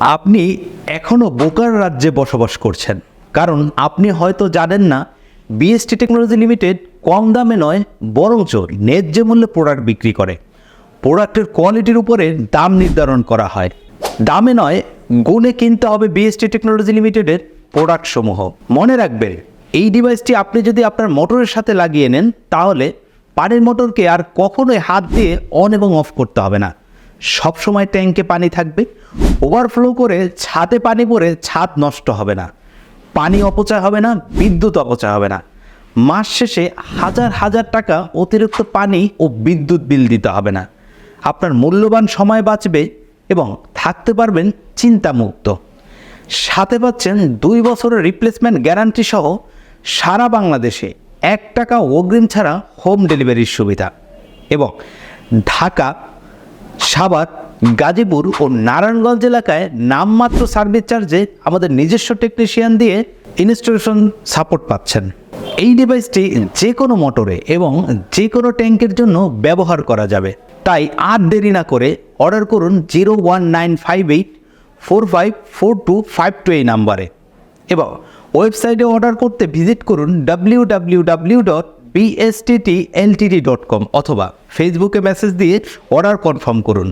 আপনি এখনও বোকার রাজ্যে বসবাস করছেন। কারণ আপনি হয়তো জানেন না বিএসটি টেকনোলজি লিমিটেড কম দামে নয়, বরঞ্চ ন্যায্য মূল্যে প্রোডাক্ট বিক্রি করে। প্রোডাক্টের কোয়ালিটির উপরে দাম নির্ধারণ করা হয়। দামে নয়, গুণে কিনতে হবে বিএসটি টেকনোলজি লিমিটেডের প্রোডাক্ট সমূহ। মনে রাখবেন, এই ডিভাইসটি আপনি যদি আপনার মোটরের সাথে লাগিয়ে নেন, তাহলে পানির মোটরকে আর কখনোই হাত দিয়ে অন এবং অফ করতে হবে না। সবসময় ট্যাঙ্কে পানি থাকবে। ওভারফ্লো করে ছাদে পানি পড়ে ছাদ নষ্ট হবে না। পানি অপচয় হবে না, বিদ্যুৎ অপচয় হবে না। মাস শেষে হাজার হাজার টাকা অতিরিক্ত পানি ও বিদ্যুৎ বিল দিতে হবে না। আপনার মূল্যবান সময় বাঁচবে এবং থাকতে পারবেন চিন্তামুক্ত। সাথে পাচ্ছেন দুই বছরের রিপ্লেসমেন্ট গ্যারান্টি সহ সারা বাংলাদেশে এক টাকা অগ্রিম ছাড়া হোম ডেলিভারির সুবিধা। এবং ঢাকা সাভার, গাজীপুর ও নারায়ণগঞ্জ এলাকায় নামমাত্র সার্ভিস চার্জে আমাদের নিজস্ব টেকনিশিয়ান দিয়ে ইনস্টলেশন সাপোর্ট পাচ্ছেন। এই ডিভাইসটি যে কোনো মোটরে এবং যে কোনো ট্যাঙ্কের জন্য ব্যবহার করা যাবে। তাই আর দেরি না করে অর্ডার করুন zero one nine five eight four five four two five two এই নাম্বারে এবং ওয়েবসাইটে অর্ডার করতে ভিজিট করুন W W W dot BSTT LTD dot com অথবা ফেসবুকে মেসেজ দিয়ে অর্ডার কনফার্ম করুন।